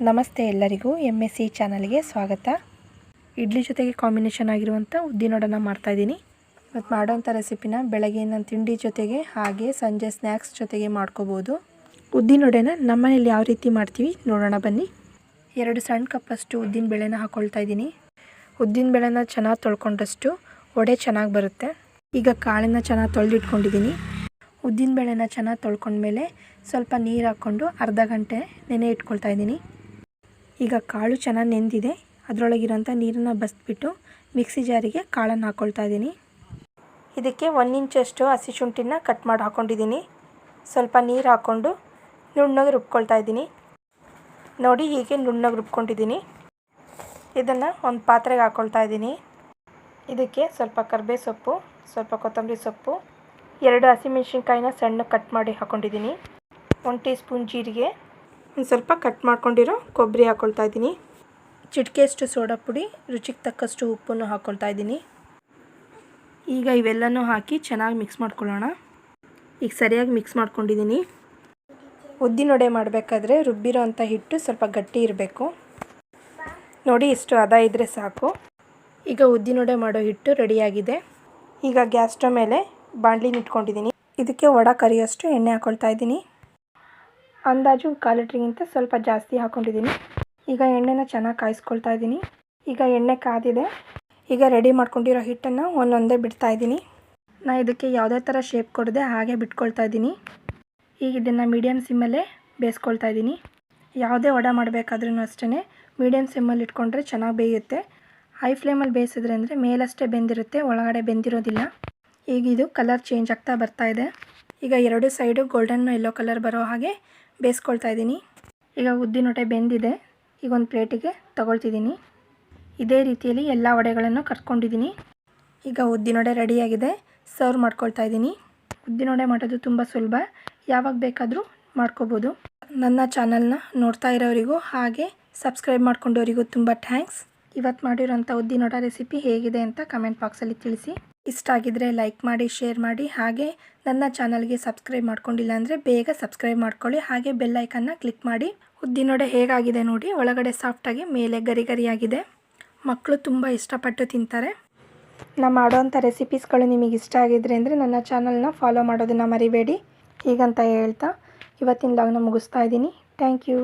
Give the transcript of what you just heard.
ನಮಸ್ತೆ ಎಲ್ಲರಿಗೂ M S C ಚಾನಲ್ಗೆ ಸ್ವಾಗತ. ಇಡ್ಲಿ ಜೊತೆಗೆ ಕಾಂಬಿನೇಷನ್ ಆಗಿರುವಂಥ ಉದ್ದಿನೊಡನ ಮಾಡ್ತಾಯಿದ್ದೀನಿ ಇವತ್ತು ಮಾಡೋವಂಥ ರೆಸಿಪಿನ ಬೆಳಗಿನ ತಿಂಡಿ ಜೊತೆಗೆ ಹಾಗೆ ಸಂಜೆ ಸ್ನ್ಯಾಕ್ಸ್ ಜೊತೆಗೆ ಮಾಡ್ಕೋಬೋದು. ಉದ್ದಿನೊಡೆನ ನಮ್ಮನೇಲಿ ಯಾವ ರೀತಿ ಮಾಡ್ತೀವಿ ನೋಡೋಣ ಬನ್ನಿ. ಎರಡು ಸಣ್ಣ ಕಪ್ಪಷ್ಟು ಉದ್ದಿನ ಬೇಳೆನ ಹಾಕ್ಕೊಳ್ತಾ ಇದ್ದೀನಿ. ಉದ್ದಿನ ಬೇಳೆನ ಚೆನ್ನಾಗಿ ತೊಳ್ಕೊಂಡಷ್ಟು ಒಡೆ ಚೆನ್ನಾಗಿ ಬರುತ್ತೆ. ಈಗ ಕಾಳನ್ನ ಚೆನ್ನಾಗಿ ತೊಳೆದಿಟ್ಕೊಂಡಿದ್ದೀನಿ. ಉದ್ದಿನ ಬೇಳೆನ ಚೆನ್ನಾಗಿ ತೊಳ್ಕೊಂಡ್ಮೇಲೆ ಸ್ವಲ್ಪ ನೀರು ಹಾಕ್ಕೊಂಡು ಅರ್ಧ ಗಂಟೆ ನೆನೆ ಇಟ್ಕೊಳ್ತಾ ಇದ್ದೀನಿ. ಈಗ ಕಾಳು ಚೆನ್ನಾಗಿ ನೆಂದಿದೆ. ಅದರೊಳಗಿರೋಂಥ ನೀರನ್ನು ಬಸ್ಬಿಟ್ಟು ಮಿಕ್ಸಿ ಜಾರಿಗೆ ಕಾಳನ್ನು ಹಾಕ್ಕೊಳ್ತಾ ಇದ್ದೀನಿ ಇದಕ್ಕೆ ಒಂದು ಇಂಚಷ್ಟು ಹಸಿ ಶುಂಠಿನ ಕಟ್ ಮಾಡಿ ಹಾಕ್ಕೊಂಡಿದ್ದೀನಿ ಸ್ವಲ್ಪ ನೀರು ಹಾಕ್ಕೊಂಡು ನುಣ್ಣಗೆ ರುಬ್ಕೊಳ್ತಾ ಇದ್ದೀನಿ ನೋಡಿ ಹೀಗೆ ನುಣ್ಣಗೆ ರುಬ್ಕೊಂಡಿದ್ದೀನಿ ಇದನ್ನು ಒಂದು ಪಾತ್ರೆಗೆ ಹಾಕ್ಕೊಳ್ತಾ ಇದ್ದೀನಿ ಇದಕ್ಕೆ ಸ್ವಲ್ಪ ಕರ್ಬೇ ಸೊಪ್ಪು, ಸ್ವಲ್ಪ ಕೊತ್ತಂಬರಿ ಸೊಪ್ಪು, ಎರಡು ಹಸಿಮೆಣ್ಸಿನ್ಕಾಯಿನ ಸಣ್ಣ ಕಟ್ ಮಾಡಿ ಹಾಕ್ಕೊಂಡಿದ್ದೀನಿ ಒಂದು ಟೀ ಸ್ಪೂನ್ ಜೀರಿಗೆ ಒಂದು ಸ್ವಲ್ಪ ಕಟ್ ಮಾಡ್ಕೊಂಡಿರೋ ಕೊಬ್ಬರಿ ಹಾಕ್ಕೊಳ್ತಾ ಇದ್ದೀನಿ. ಚಿಟಿಕೆಯಷ್ಟು ಸೋಡಾ ಪುಡಿ, ರುಚಿಗೆ ತಕ್ಕಷ್ಟು ಉಪ್ಪನ್ನು ಹಾಕ್ಕೊಳ್ತಾ ಇದ್ದೀನಿ. ಈಗ ಇವೆಲ್ಲನೂ ಹಾಕಿ ಚೆನ್ನಾಗಿ ಮಿಕ್ಸ್ ಮಾಡ್ಕೊಳ್ಳೋಣ. ಈಗ ಸರಿಯಾಗಿ ಮಿಕ್ಸ್ ಮಾಡ್ಕೊಂಡಿದ್ದೀನಿ. ಉದ್ದಿನೊಡೆ ಮಾಡಬೇಕಾದ್ರೆ ರುಬ್ಬಿರೋ ಅಂಥ ಹಿಟ್ಟು ಸ್ವಲ್ಪ ಗಟ್ಟಿ ಇರಬೇಕು. ನೋಡಿ, ಇಷ್ಟು ಅದ ಇದ್ದರೆ ಸಾಕು. ಈಗ ಉದ್ದಿನೊಡೆ ಮಾಡೋ ಹಿಟ್ಟು ರೆಡಿಯಾಗಿದೆ. ಈಗ ಗ್ಯಾಸ್ ಮೇಲೆ ಬಾಣಲಿನ ಇಟ್ಕೊಂಡಿದ್ದೀನಿ. ಇದಕ್ಕೆ ವಡ ಕರಿಯೋಷ್ಟು ಎಣ್ಣೆ ಹಾಕ್ಕೊಳ್ತಾ ಇದ್ದೀನಿ. ಅಂದಾಜು ಕಾಲು ಲೀಟ್ರಿಗಿಂತ ಸ್ವಲ್ಪ ಜಾಸ್ತಿ ಹಾಕ್ಕೊಂಡಿದ್ದೀನಿ ಈಗ ಎಣ್ಣೆನ ಚೆನ್ನಾಗಿ ಕಾಯಿಸ್ಕೊಳ್ತಾ ಇದ್ದೀನಿ. ಈಗ ಎಣ್ಣೆ ಕಾದಿದೆ. ಈಗ ರೆಡಿ ಮಾಡ್ಕೊಂಡಿರೋ ಹಿಟ್ಟನ್ನು ಒಂದೊಂದೇ ಬಿಡ್ತಾ ಇದ್ದೀನಿ. ನಾ ಇದಕ್ಕೆ ಯಾವುದೇ ಥರ ಶೇಪ್ ಕೊಡದೆ ಹಾಗೆ ಬಿಟ್ಕೊಳ್ತಾ ಇದ್ದೀನಿ. ಈಗ ಇದನ್ನು ಮೀಡಿಯಮ್ ಸಿಮ್ಮಲ್ಲೇ ಬೇಯಿಸ್ಕೊಳ್ತಾ ಇದ್ದೀನಿ. ಯಾವುದೇ ವಡ ಮಾಡಬೇಕಾದ್ರೂ ಅಷ್ಟೇ ಮೀಡಿಯಮ್ ಸಿಮ್ಮಲ್ಲಿ ಇಟ್ಕೊಂಡ್ರೆ ಚೆನ್ನಾಗಿ ಬೇಯುತ್ತೆ. ಹೈ ಫ್ಲೇಮಲ್ಲಿ ಬೇಯಿಸಿದ್ರೆ ಅಂದರೆ ಮೇಲಷ್ಟೇ ಬೆಂದಿರುತ್ತೆ, ಒಳಗಡೆ ಬೆಂದಿರೋದಿಲ್ಲ. ಈಗ ಇದು ಕಲರ್ ಚೇಂಜ್ ಆಗ್ತಾ ಬರ್ತಾ ಇದೆ. ಈಗ ಎರಡು ಸೈಡು ಗೋಲ್ಡನ್ ಯೆಲ್ಲೋ ಕಲರ್ ಬರೋ ಹಾಗೆ ಬೇಯಿಸ್ಕೊಳ್ತಾ ಇದ್ದೀನಿ. ಈಗ ಉದ್ದಿನ ಹೊಟ್ಟೆ ಬೆಂದಿದೆ. ಈಗ ಒಂದು ಪ್ಲೇಟಿಗೆ ತಗೊಳ್ತಿದ್ದೀನಿ. ಇದೇ ರೀತಿಯಲ್ಲಿ ಎಲ್ಲ ವಡೆಗಳನ್ನು ಕರ್ಕೊಂಡಿದ್ದೀನಿ ಈಗ ಉದ್ದಿನೊಡೆ ರೆಡಿಯಾಗಿದೆ. ಸರ್ವ್ ಮಾಡ್ಕೊಳ್ತಾ ಇದ್ದೀನಿ. ಉದ್ದಿನೊಡೆ ಮಾಡೋದು ತುಂಬ ಸುಲಭ. ಯಾವಾಗ ಬೇಕಾದರೂ ಮಾಡ್ಕೋಬೋದು. ನನ್ನ ಚಾನಲ್ನ ನೋಡ್ತಾ ಇರೋರಿಗೂ ಹಾಗೆ ಸಬ್ಸ್ಕ್ರೈಬ್ ಮಾಡ್ಕೊಂಡವರಿಗೂ ತುಂಬ ಥ್ಯಾಂಕ್ಸ್. ಇವತ್ತು ಮಾಡಿರೋಂಥ ಉದ್ದಿನೊಡ ರೆಸಿಪಿ ಹೇಗಿದೆ ಅಂತ ಕಮೆಂಟ್ ಬಾಕ್ಸಲ್ಲಿ ತಿಳಿಸಿ. ಇಷ್ಟ ಆಗಿದ್ದರೆ ಲೈಕ್ ಮಾಡಿ, ಶೇರ್ ಮಾಡಿ. ಹಾಗೆ ನನ್ನ ಚಾನಲ್ಗೆ ಸಬ್ಸ್ಕ್ರೈಬ್ ಮಾಡ್ಕೊಂಡಿಲ್ಲ ಅಂದರೆ ಬೇಗ ಸಬ್ಸ್ಕ್ರೈಬ್ ಮಾಡ್ಕೊಳ್ಳಿ. ಹಾಗೆ ಬೆಲ್ ಐಕನ್ನ ಕ್ಲಿಕ್ ಮಾಡಿ. ಉದ್ದಿನೋಡೆ ಹೇಗಾಗಿದೆ ನೋಡಿ. ಒಳಗಡೆ ಸಾಫ್ಟಾಗಿ ಮೇಲೆ ಗರಿ ಗರಿಯಾಗಿದೆ ಮಕ್ಕಳು ತುಂಬ ಇಷ್ಟಪಟ್ಟು ತಿಂತಾರೆ. ನಾನು ಮಾಡೋವಂಥ ರೆಸಿಪೀಸ್ಗಳು ನಿಮಗೆ ಇಷ್ಟ ಆಗಿದ್ರೆ ಅಂದರೆ ನನ್ನ ಚಾನಲ್ನ ಫಾಲೋ ಮಾಡೋದನ್ನು ಮರಿಬೇಡಿ. ಹೀಗಂತ ಹೇಳ್ತಾ ಇವತ್ತಿನ ಲಾಗ್ನ ಮುಗಿಸ್ತಾ ಇದ್ದೀನಿ. Thank you.